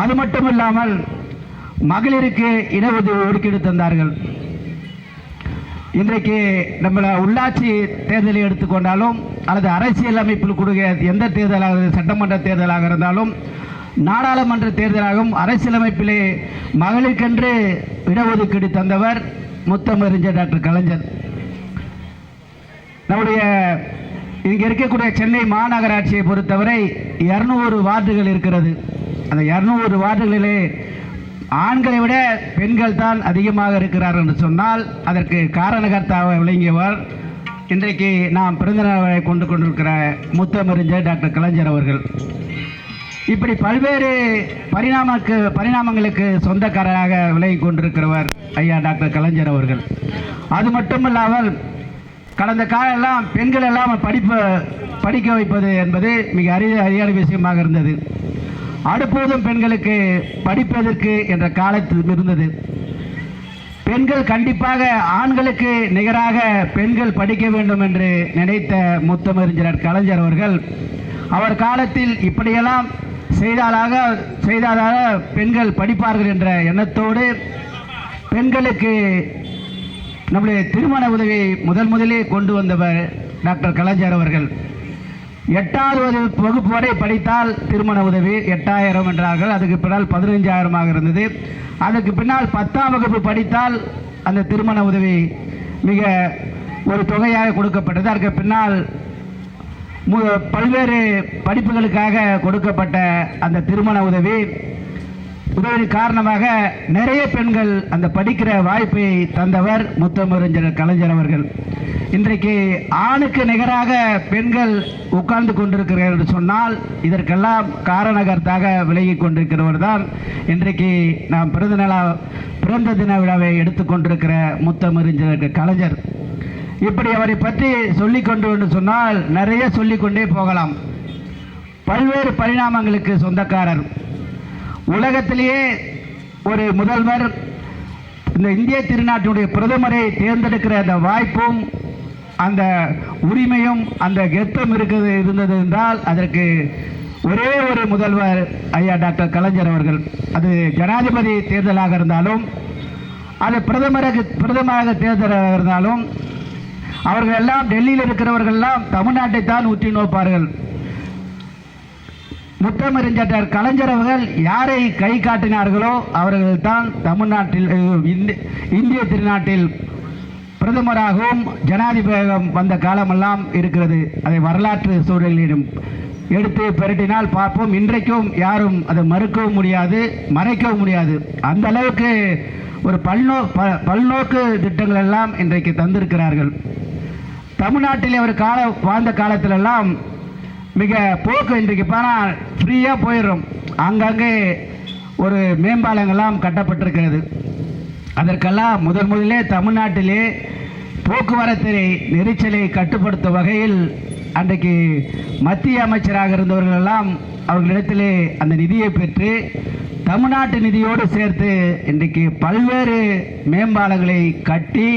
அது மட்டும் இல்லாமல் மகளிருக்கு இடஒதுக்கீடு ஒதுக்கீடு தந்தார்கள். இன்றைக்கு நம்மளை உள்ளாட்சி தேர்தலை எடுத்துக்கொண்டாலும் அல்லது அரசியல் அமைப்பில் கொடுக்க எந்த தேர்தலாக சட்டமன்ற தேர்தலாக இருந்தாலும் நாடாளுமன்ற தேர்தலாகவும் அரசியலமைப்பிலே மகளிருக்கென்று இடஒதுக்கீடு தந்தவர் முத்தமறிஞர் டாக்டர் கலைஞர். நம்முடைய இங்கே இருக்கக்கூடிய சென்னை மாநகராட்சியை பொறுத்தவரை இரநூறு வார்டுகள் இருக்கிறது. அந்த இரநூறு வார்டுகளிலே ஆண்களை விட பெண்கள் தான் அதிகமாக இருக்கிறார் என்று சொன்னால் அதற்கு காரணகர்த்தாக விளங்கியவர் இன்றைக்கு நாம் பிறந்தநாளை கொண்டு கொண்டிருக்கிற முத்தமறிஞர் டாக்டர் கலைஞர் அவர்கள். இப்படி பல்வேறு பரிணாமக்கு பரிணாமங்களுக்கு சொந்தக்காரராக விலகி கொண்டிருக்கிறவர் ஐயா டாக்டர் கலைஞர் அவர்கள். அது மட்டுமல்லாமல் கடந்த காலெல்லாம் பெண்கள் எல்லாம் படிப்பு படிக்க வைப்பது என்பது மிக அரிய அரியான விஷயமாக இருந்தது. அடுப்போதும் பெண்களுக்கு படிப்பதற்கு என்ற காலத்தில் இருந்தது. பெண்கள் கண்டிப்பாக ஆண்களுக்கு நிகராக பெண்கள் படிக்க வேண்டும் என்று நினைத்த முத்தமறிஞர் கலைஞர் அவர்கள் அவர் காலத்தில் இப்படியெல்லாம் செய்தாலாக செய்தாலாக பெண்கள் படிப்பார்கள் என்ற எண்ணத்தோடு பெண்களுக்கு நம்முடைய திருமண உதவியை முதல் முதலே கொண்டு வந்தவர் டாக்டர் கலைஞர் அவர்கள். எட்டாவது வகுப்பு வரை படித்தால் திருமண உதவி எட்டாயிரம் என்றார்கள். அதுக்கு பின்னால் பதினைஞ்சாயிரமாக இருந்தது. அதுக்கு பின்னால் பத்தாம் வகுப்பு படித்தால் அந்த திருமண உதவி மிக ஒரு தொகையாக கொடுக்கப்பட்டது. அதற்கு பின்னால் மு- பல்வேறு படிப்புகளுக்காக கொடுக்கப்பட்ட அந்த திருமண உதவி. உதவி காரணமாக நிறைய பெண்கள் அந்த படிக்கிற வாய்ப்பை தந்தவர் முத்தமறிஞர் கலைஞர் அவர்கள். இன்றைக்கு ஆணுக்கு நிகராக பெண்கள் உட்கார்ந்து கொண்டிருக்கிறார்கள் என்று சொன்னால் இதற்கெல்லாம் காரணகர்த்தாக விலகி கொண்டிருக்கிறவர் தான் இன்றைக்கு நாம் பிறந்த பிறந்த தின விழாவை எடுத்துக்கொண்டிருக்கிற முத்தமறிஞர் கலைஞர். இப்படி அவரை பற்றி சொல்லிக்கொண்டு என்று சொன்னால் நிறைய சொல்லிக்கொண்டே போகலாம். பல்வேறு பரிணாமங்களுக்கு சொந்தக்காரர். உலகத்திலேயே ஒரு முதல்வர் இந்த இந்திய திருநாட்டினுடைய பிரதமரை தேர்ந்தெடுக்கிற அந்த வாய்ப்பும் அந்த உரிமையும் அந்த கெத்தம் இருக்கிறது இருந்தது என்றால் அதற்கு ஒரே ஒரு முதல்வர் ஐயா டாக்டர் கலைஞர் அவர்கள். அது ஜனாதிபதி தேர்தலாக இருந்தாலும் அது பிரதமருக்கு பிரதமராக தேர்தலாக இருந்தாலும் அவர்கள் எல்லாம் டெல்லியில் இருக்கிறவர்கள் எல்லாம் தமிழ்நாட்டை தான் உற்றி நோப்பார்கள். முத்தமறிஞர் கலைஞர் அவர்கள் யாரை கை காட்டினார்களோ அவர்கள் தான் தமிழ்நாட்டில் இந்திய திருநாட்டில் பிரதமராகவும் ஜனாதிபதியாகவும் வந்த காலமெல்லாம் இருக்கிறது. அதை வரலாற்று சூழலிலும் எடுத்து பெருட்டினால் பார்ப்போம். இன்றைக்கும் யாரும் அதை மறுக்கவும் முடியாது மறைக்கவும் முடியாது. அந்த அளவுக்கு ஒரு பல்நோ ப- பல்நோக்கு திட்டங்கள் எல்லாம் இன்றைக்கு தந்திருக்கிறார்கள். தமிழ்நாட்டில் அவர் கால வாழ்ந்த காலத்திலெல்லாம் மிக போக்கு இன்றைக்கு போனால் ஃப்ரீயாக போயிடுறோம். அங்கங்கே ஒரு மேம்பாலங்கள்லாம் கட்டப்பட்டிருக்கிறது. அதற்கெல்லாம் முதன் முதலே தமிழ்நாட்டிலே போக்குவரத்து நெரிச்சலை கட்டுப்படுத்தும் வகையில் அன்றைக்கு மத்திய அமைச்சராக இருந்தவர்களெல்லாம் அவர்களிடத்திலே அந்த நிதியை பெற்று தமிழ்நாட்டு நிதியோடு சேர்த்து இன்றைக்கு பல்வேறு மேம்பாலங்களை கட்டி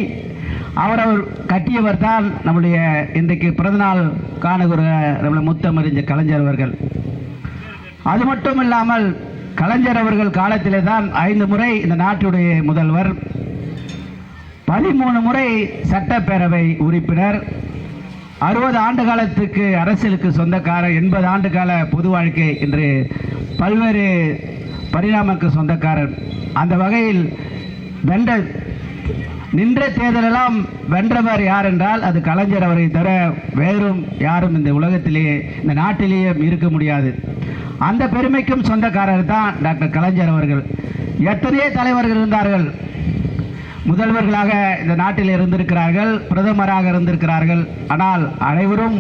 அவரவர் கட்டியவர் தான் நம்முடைய இன்றைக்கு பிறந்தநாள் காணுகிற நம்முடைய முத்தமறிஞ்ச கலைஞர் அவர்கள். அது மட்டும் இல்லாமல் கலைஞர் அவர்கள் காலத்திலே தான் ஐந்து முறை இந்த நாட்டுடைய முதல்வர். பதிமூணு முறை சட்டப்பேரவை உறுப்பினர். அறுபது ஆண்டு காலத்துக்கு அரசியலுக்கு சொந்தக்காரர் எண்பது ஆண்டு கால பொது வாழ்க்கை என்று பல்வேறு பரிணாமக்கு சொந்தக்காரர். அந்த வகையில் வென்ற நின்ற தேர்தலெல்லாம் வென்றவர் யார் என்றால் அது கலைஞர் அவரை தவிர வேறும் யாரும் இந்த உலகத்திலேயே இந்த நாட்டிலேயே இருக்க முடியாது. அந்த பெருமைக்கும் சொந்தக்காரர் தான் டாக்டர் கலைஞர் அவர்கள். எத்தனையோ தலைவர்கள் இருந்தார்கள். முதல்வர்களாக இந்த நாட்டில் இருந்திருக்கிறார்கள் பிரதமராக இருந்திருக்கிறார்கள். ஆனால் அனைவரும்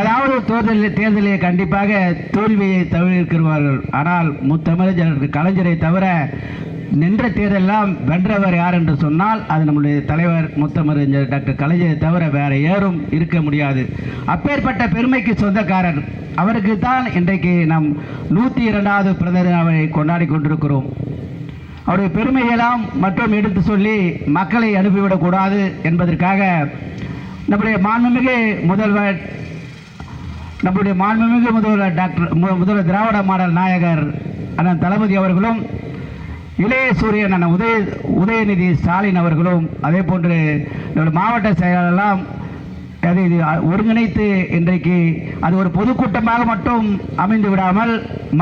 ஏதாவது தேர்தலில் தேர்தலிலே கண்டிப்பாக தோல்வியை தவிர்க்கிறார்கள் ஆனால் முத்தமிழர் கலைஞரை தவிர நின்ற தேரெல்லாம் வென்றவர் யார் என்று சொன்னால் அது நம்முடைய தலைவர் முத்தமறிஞர் டாக்டர் கலைஞரை தவிர வேற யாரும் இருக்க முடியாது. அப்பேற்பட்ட பெருமைக்கு சொந்தக்காரர். அவருக்கு தான் இன்றைக்கு நாம் நூற்றி இரண்டாவது பிறந்த நாளை கொண்டாடி கொண்டிருக்கிறோம். அவருடைய பெருமையெல்லாம் மற்றும் எடுத்து சொல்லி மக்களை அனுப்பிவிடக்கூடாது என்பதற்காக நம்முடைய மாண்புமிகு முதல்வர் நம்முடைய மாண்புமிகு முதல்வர் டாக்டர் மு- முதல்வர் திராவிட மாடல் நாயகர் அண்ணன் தளபதி அவர்களும் இளைய சூரியன் அண்ணன் உதய உதயநிதி ஸ்டாலின் அவர்களும் அதே போன்று நம்முடைய மாவட்ட செயலாளர்லாம் அதை இது ஒருங்கிணைத்து இன்றைக்கு அது ஒரு பொதுக்கூட்டமாக மட்டும் அமைந்து விடாமல்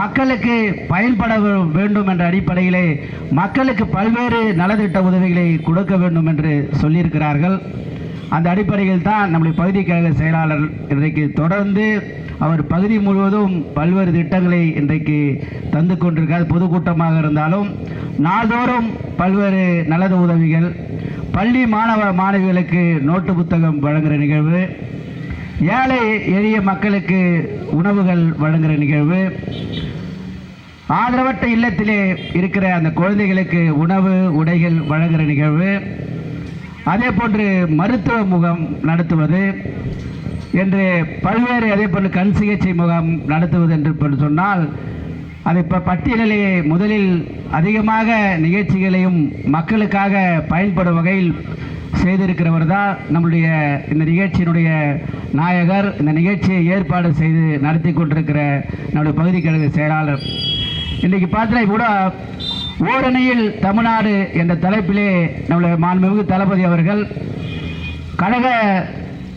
மக்களுக்கு பயன்பட வேண்டும் என்ற அடிப்படையிலே மக்களுக்கு பல்வேறு நலத்திட்ட உதவிகளை கொடுக்க வேண்டும் என்று சொல்லியிருக்கிறார்கள். அந்த அடிப்படையில் தான் நம்முடைய பகுதி கழக செயலாளர் இன்றைக்கு தொடர்ந்து அவர் பகுதி முழுவதும் பல்வேறு திட்டங்களை இன்றைக்கு தந்து கொண்டிருக்கார். பொதுக்கூட்டமாக இருந்தாலும் நாள்தோறும் பல்வேறு நலத உதவிகள் பள்ளி மாணவ மாணவிகளுக்கு நோட்டு புத்தகம் வழங்குகிற நிகழ்வு ஏழை எளிய மக்களுக்கு உணவுகள் வழங்குகிற நிகழ்வு ஆதரவற்ற இல்லத்திலே இருக்கிற அந்த குழந்தைகளுக்கு உணவு உடைகள் வழங்குகிற நிகழ்வு அதே போன்று மருத்துவ முகாம் நடத்துவது என்று பல்வேறு அதே போன்று கண் சிகிச்சை முகாம் நடத்துவது என்று சொன்னால் அது இப்போ பட்டியலிலேயே முதலில் அதிகமாக நிகழ்ச்சிகளையும் மக்களுக்காக பயன்படும் வகையில் செய்திருக்கிறவர் தான் நம்முடைய இந்த நிகழ்ச்சியினுடைய நாயகர். இந்த நிகழ்ச்சியை ஏற்பாடு செய்து நடத்தி கொண்டிருக்கிற நம்முடைய பகுதி கழக செயலாளர். இன்றைக்கு பார்த்தா கூட ஓரணியில் தமிழ்நாடு என்ற தலைப்பிலே நம்முடைய மாண்புமிகு தளபதி அவர்கள் கழக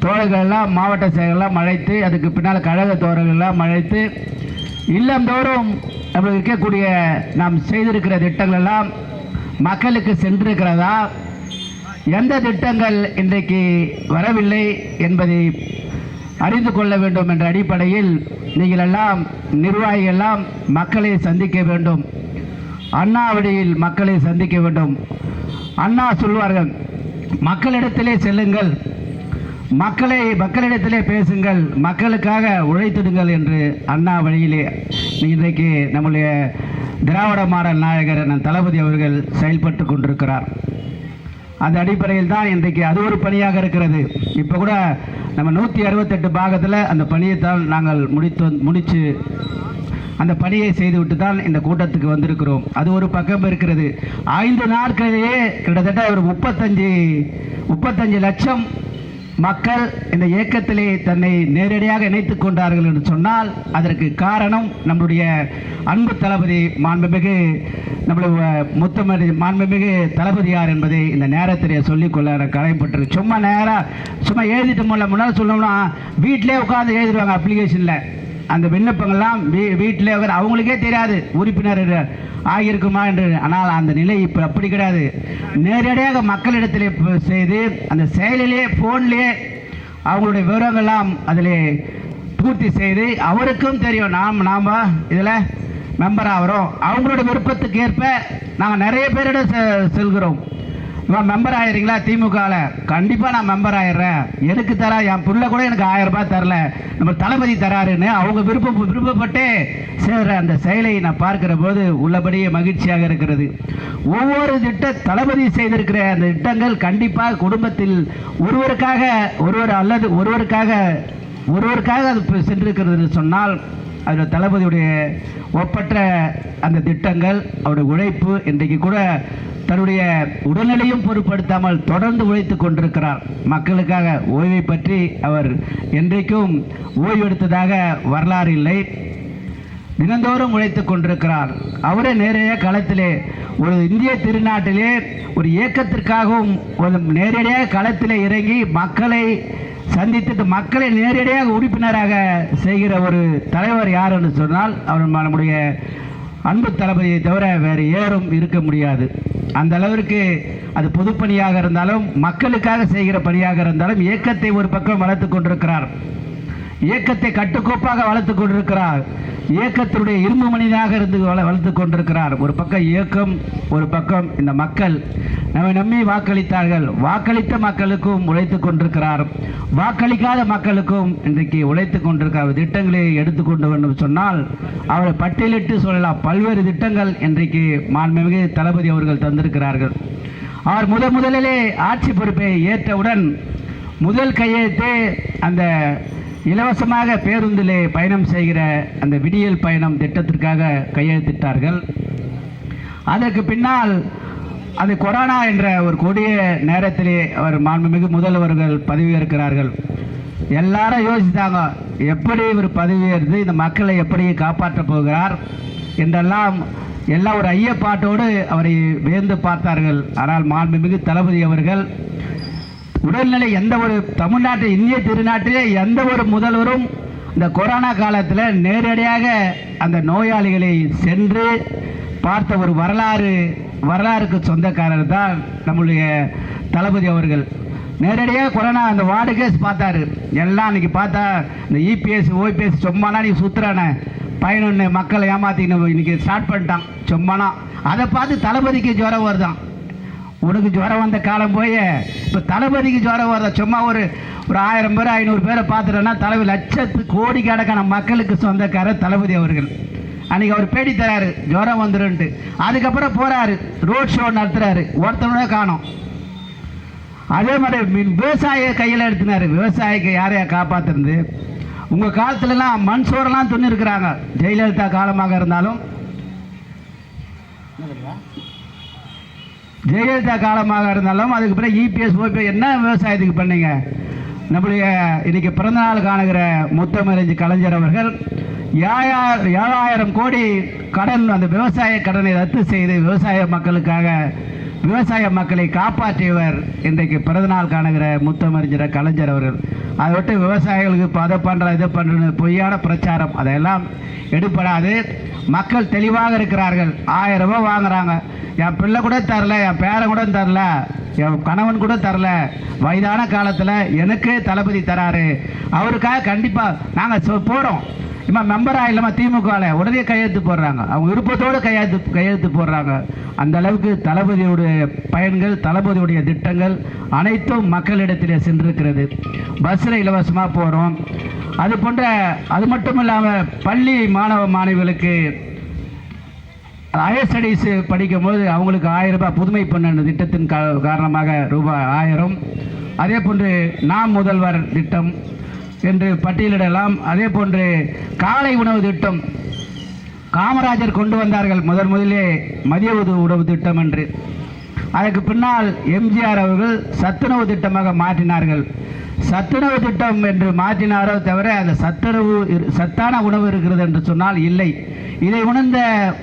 தோழர்கள் எல்லாம் மாவட்ட செயலெல்லாம் அழைத்து அதுக்கு பின்னால் கழக தோழர்கள் எல்லாம் அழைத்து இல்லந்தோறும் நம்மளுக்கு இருக்கக்கூடிய நாம் செய்திருக்கிற திட்டங்கள் எல்லாம் மக்களுக்கு சென்றிருக்கிறதா? எந்த திட்டங்கள் இன்றைக்கு வரவில்லை என்பதை அறிந்து கொள்ள வேண்டும் என்ற அடிப்படையில் நீங்கள் எல்லாம் நிர்வாகிகள் எல்லாம் மக்களை சந்திக்க வேண்டும். அண்ணா வழியில் மக்களை சந்திக்க வேண்டும். அண்ணா சொல்வார்கள் மக்களிடத்திலே செல்லுங்கள். மக்களை மக்களிடத்திலே பேசுங்கள். மக்களுக்காக உழைத்திடுங்கள் என்று அண்ணா வழியிலே இன்றைக்கு நம்முடைய திராவிட மாடல் நாயகர் அண்ணன் தளபதி அவர்கள் செயல்பட்டு கொண்டிருக்கிறார். அந்த அடிப்படையில் தான் இன்றைக்கு அது ஒரு பணியாக இருக்கிறது. இப்போ கூட நம்ம நூற்றி அறுபத்தெட்டு பாகத்தில் அந்த பணியை தான் நாங்கள் முடித்து முடித்து அந்த பணியை செய்துவிட்டு தான் இந்த கூட்டத்துக்கு வந்திருக்கிறோம். அது ஒரு பக்கம் இருக்கிறது. ஐந்து நாட்களிலேயே கிட்டத்தட்ட ஒரு முப்பத்தஞ்சு முப்பத்தஞ்சு லட்சம் மக்கள் இந்த இயக்கத்திலே தன்னை நேரடியாக இணைத்துக் கொண்டார்கள் என்று சொன்னால் அதற்கு காரணம் நம்முடைய அன்பு தளபதி மாண்புமிகு நம்முடைய முத்தமதி மாண்புமிகு தளபதியார் என்பதை இந்த நேரத்திலே சொல்லிக்கொள்ள எனக்கு சும்மா நேராக சும்மா எழுதிட்டு முன்னாள் சொல்லணும்னா வீட்டிலே உட்காந்து எழுதிடுவாங்க அப்ளிகேஷனில் அந்த விண்ணப்பங்கள்லாம் வீ வீட்டிலே அவங்களுக்கே தெரியாது. உறுப்பினர் ஆகியிருக்குமா என்று. ஆனால் அந்த நிலை இப்போ அப்படி கிடையாது. நேரடியாக மக்களிடத்தில் செய்து அந்த செயலிலே ஃபோன்லேயே அவங்களுடைய விவரங்கள்லாம் அதில் பூர்த்தி செய்து அவருக்கும் தெரியும். நாம் நாம் இதில் மெம்பர் ஆகிறோம் அவங்களோட விருப்பத்துக்கு ஏற்ப நாங்கள் நிறைய பேரிடம் செ- செல்கிறோம். மெம்பர் ஆயிடுறீங்களா திமுகவில் கண்டிப்பாக நான் மெம்பர் ஆயிடுறேன். எனக்கு தரா? என் பிள்ளை கூட எனக்கு ஆயிரம் ரூபாய் தரல. நம்ம தளபதி தராருன்னு அவங்க விருப்பம் விருப்பப்பட்டு சேர்ற அந்த செயலை நான் பார்க்கிற போது உள்ளபடியே மகிழ்ச்சியாக இருக்கிறது. ஒவ்வொரு திட்ட தளபதி செய்திருக்கிற அந்த திட்டங்கள் கண்டிப்பாக குடும்பத்தில் ஒருவருக்காக ஒருவர் அல்லது ஒருவருக்காக ஒருவருக்காக அது சென்றிருக்கிறது சொன்னால் அதில் தளபதியுடைய ஒப்பற்ற அந்த திட்டங்கள் அவருடைய உழைப்பு இன்றைக்கு கூட தன்னுடைய உடல்நிலையும் பொருட்படுத்தாமல் தொடர்ந்து உழைத்து கொண்டிருக்கிறார். மக்களுக்காக ஓய்வை பற்றி அவர் என்றைக்கும் ஓய்வெடுத்ததாக வரலாறு இல்லை. தினந்தோறும் உழைத்துக் கொண்டிருக்கிறார். அவரே நேரடியாக களத்திலே ஒரு இந்திய திருநாட்டிலே ஒரு இயக்கத்திற்காகவும் ஒரு நேரடியாக களத்திலே இறங்கி மக்களை சந்தித்துட்டு மக்களை நேரடியாக உறுப்பினராக செய்கிற ஒரு தலைவர் யார் என்று சொன்னால் அவர் நம்முடைய அன்பு தளபதியை தவிர வேறு ஏறும் இருக்க முடியாது. அந்த அளவிற்கு அது பொதுப்பணியாக இருந்தாலும் மக்களுக்காக செய்கிற பணியாக இருந்தாலும் இயக்கத்தை ஒரு பக்கம் வளர்த்து கொண்டிருக்கிறார். இயக்கத்தை கட்டுக்கோப்பாக வளர்த்து கொண்டிருக்கிறார். இயக்கத்தினுடைய இரும்பு மனிதனாக இருந்து வள வளர்த்து கொண்டிருக்கிறார். ஒரு பக்கம் இயக்கம் ஒரு பக்கம் இந்த மக்கள். நம்மை நம்பி வாக்களித்தார்கள். வாக்களித்த மக்களுக்கும் உழைத்து கொண்டிருக்கிறார். வாக்களிக்காத மக்களுக்கும் இன்றைக்கு உழைத்து கொண்டிருக்கிறார் திட்டங்களை எடுத்துக்கொண்டு வேண்டும் சொன்னால் அவரை பட்டியலிட்டு சொல்லலாம். பல்வேறு திட்டங்கள் இன்றைக்கு மாண்புமிகு தளபதி அவர்கள் தந்திருக்கிறார்கள். அவர் முத முதலிலே ஆட்சி பொறுப்பை ஏற்றவுடன் முதல் கையெழுத்து அந்த இலவசமாக பேருந்திலே பயணம் செய்கிற அந்த விடியல் பயணம் திட்டத்திற்காக கையெழுத்திட்டார்கள். அதற்கு பின்னால் அது கொரோனா என்ற ஒரு கொடிய நேரத்திலே அவர் மாண்புமிகு முதல்வர்கள் பதவியேற்கிறார்கள். எல்லாரும் யோசித்தாங்க எப்படி இவர் பதவியேற்று இந்த மக்களை எப்படி காப்பாற்றப் போகிறார் என்றெல்லாம் எல்லாம் ஒரு ஐயப்பாட்டோடு அவரை வியந்து பார்த்தார்கள். ஆனால் மாண்புமிகு தளபதி அவர்கள் உடல்நிலை எந்த ஒரு தமிழ்நாட்டில் இந்திய திருநாட்டிலே எந்த ஒரு முதல்வரும் இந்த கொரோனா காலத்தில் நேரடியாக அந்த நோயாளிகளை சென்று பார்த்த ஒரு வரலாறு வரலாறுக்கு சொந்தக்காரர் தான் நம்முடைய தளபதி அவர்கள். நேரடியாக கொரோனா அந்த வார்டு கேஸ் பார்த்தாரு. எல்லாம் அன்றைக்கி பார்த்தா இந்த இபிஎஸ் ஓபிஎஸ் சும்மானா நீ சுற்றுறானே பயனொன்று மக்களை ஏமாத்தின்னு இன்றைக்கி ஸ்டார்ட் பண்ணிட்டான். சும்மானா. அதை பார்த்து தளபதிக்கு ஜுரம் வருதான் உனக்கு ஜுரம் வந்த காலம் போய். இப்போ தளபதிக்கு ஜுரம் வருதா? சும்மா ஒரு ஒரு ஆயிரம் பேர் ஐநூறு பேரை பார்த்துட்டோன்னா தலைவர் லட்சத்து கோடிக்கணக்கான மக்களுக்கு சொந்தக்காரர் தளபதி அவர்கள். அன்னைக்கு அவர் பேடி தராரு. ஜுரம் வந்துருன்ட்டு. அதுக்கப்புறம் போறாரு. ரோட் ஷோ நடத்துறாரு. ஒருத்தனோட காணும். அதே மாதிரி விவசாய கையில் எடுத்துனாரு. விவசாயிக்கு யாரையா காப்பாத்துறது? உங்கள் காலத்துலலாம் மண் சோறெல்லாம் துண்ணு இருக்கிறாங்க ஜெயலலிதா காலமாக இருந்தாலும். ஜெயலலிதா காலமாக இருந்தாலும் அதுக்கு பிறகு இபிஎஸ் ஓபிஎஸ் என்ன விவசாயத்துக்கு பண்ணீங்க? நம்முடைய இன்னைக்கு பிறந்தநாள் காணுகிற முத்தமிழஞ்சி கலைஞர் அவர்கள் ஏழாயிரம் கோடி கடன் அந்த விவசாய கடனை ரத்து செய்து விவசாய மக்களுக்காக விவசாய மக்களை காப்பாற்றியவர் இன்றைக்கு பிறந்தநாள் காணுகிற முத்தமறிஞர் கலைஞர் அவர்கள். அதை விட்டு விவசாயிகளுக்கு இப்போ அதை பண்ணுற இதை பண்ணுறது பொய்யான பிரச்சாரம். அதையெல்லாம் எடுப்படாது மக்கள் தெளிவாக இருக்கிறார்கள். ஆயிரம் ரூபாய் வாங்குறாங்க. என் பிள்ளை கூட தரல என் பேரை கூட தரல. என் கணவன் கூட தரல. வயதான காலத்தில் எனக்கே தளபதி தராரு. அவருக்காக கண்டிப்பாக நாங்கள் போகிறோம் இம்மா மெம்பராக இல்லாமல் திமுகவில் உடனே கையெழுத்து போடுறாங்க. அவங்க விருப்பத்தோடு கையெழுத்து கையெழுத்து போடுறாங்க. அந்த அளவுக்கு தளபதியுடைய பயன்கள் தளபதியுடைய திட்டங்கள் அனைத்தும் மக்களிடத்திலே சென்றிருக்கிறது. பஸ்ஸில் இலவசமாக போகிறோம் அது போன்ற அது மட்டும் இல்லாமல் பள்ளி மாணவ மாணவிகளுக்கு ஹையர் ஸ்டடீஸ் படிக்கும்போது அவங்களுக்கு ஆயிரம் ரூபாய் புதுமை பெண்ணு திட்டத்தின் காரணமாக ரூபாய் ஆயிரம். அதே போன்று நாம் முதல்வர் திட்டம் என்று பட்டியலிடலாம். அதே போன்று காலை உணவு திட்டம். காமராஜர் கொண்டு வந்தார்கள் முதன் முதலே மதிய உணவு திட்டம் என்று. அதற்கு பின்னால் எம்ஜிஆர் அவர்கள் சத்துணவு திட்டமாக மாற்றினார்கள். சத்துணவு திட்டம் என்று மாற்றினாரோ தவிர அந்த சத்துணவு இரு- சத்தான உணவு இருக்கிறது என்று சொன்னால் இல்லை. இதை உணர்ந்த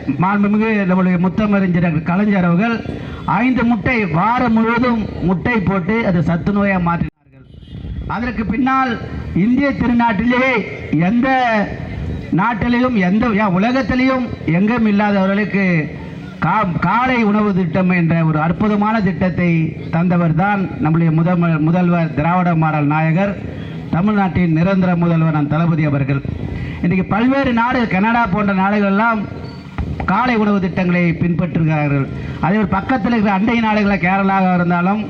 மாண்புமிகு நம்முடைய முத்தமறிஞர் கலைஞர் அவர்கள் ஐந்து முட்டை வாரம் முழுவதும் முட்டை போட்டு அதை சத்துணவையாக மாற்றினார்கள். அதற்கு பின்னால் இந்திய திருநாட்டிலேயே எந்த நாட்டிலையும் எந்த உலகத்திலையும் எங்கும் இல்லாதவர்களுக்கு காலை உணவு திட்டம் என்ற ஒரு அற்புதமான திட்டத்தை தந்தவர் தான் நம்முடைய முதல் முதல்வர் திராவிட மாடல் நாயகர் தமிழ்நாட்டின் நிரந்தர முதல்வர் நம் தளபதி அவர்கள். இன்றைக்கு பல்வேறு நாடு கனடா போன்ற நாடுகளெல்லாம் காலை உணவு திட்டங்களை பின்பற்றுகிறார்கள். அதே ஒரு பக்கத்தில் இருக்கிற அண்டை நாடுகளில் கேரளாவாக இருந்தாலும்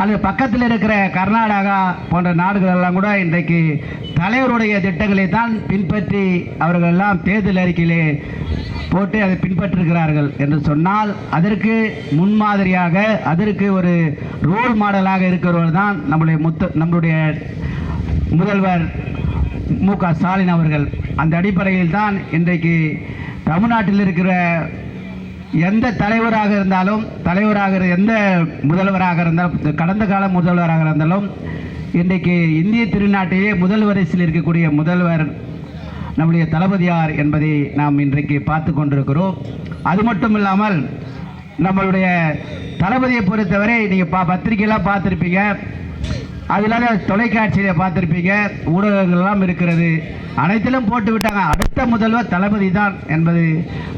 அல்லது பக்கத்தில் இருக்கிற கர்நாடகா போன்ற நாடுகள் எல்லாம் கூட இன்றைக்கு தலைவருடைய திட்டங்களை தான் பின்பற்றி அவர்கள் எல்லாம் தேர்தல் அறிக்கையிலே போட்டு அதை பின்பற்றுகிறார்கள் என்று சொன்னால் அதற்கு முன்மாதிரியாக அதற்கு ஒரு ரோல் மாடலாக இருக்கிறவர் தான் நம்முடைய முத்த நம்முடைய முதல்வர் மு க ஸ்டாலின் அவர்கள். அந்த அடிப்படையில் தான் இன்றைக்கு தமிழ்நாட்டில் இருக்கிற எந்த தலைவராக இருந்தாலும் தலைவராக எந்த முதல்வராக இருந்தாலும் கடந்த கால முதல்வராக இருந்தாலும் இன்றைக்கு இந்திய திருநாட்டையே முதல் வரிசையில் இருக்கக்கூடிய முதல்வர் நம்முடைய தளபதியார் என்பதை நாம் இன்றைக்கு பார்த்து கொண்டிருக்கிறோம். அது மட்டும் இல்லாமல் நம்மளுடைய தளபதியை பொறுத்தவரை நீங்கள் பா பத்திரிகையெல்லாம் பார்த்துருப்பீங்க. அது இல்லாத தொலைக்காட்சியில் பார்த்துருப்பீங்க. ஊடகங்கள்லாம் இருக்கிறது. அனைத்திலும் போட்டு விட்டாங்க. அடுத்த முதல்வர் தளபதி தான் என்பது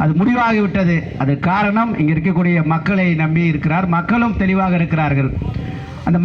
அது முடிவாகிவிட்டது அது காரணம் இங்கே இருக்கக்கூடிய மக்களை நம்பி இருக்கிறார். மக்களும் தெளிவாக இருக்கிறார்கள். அந்த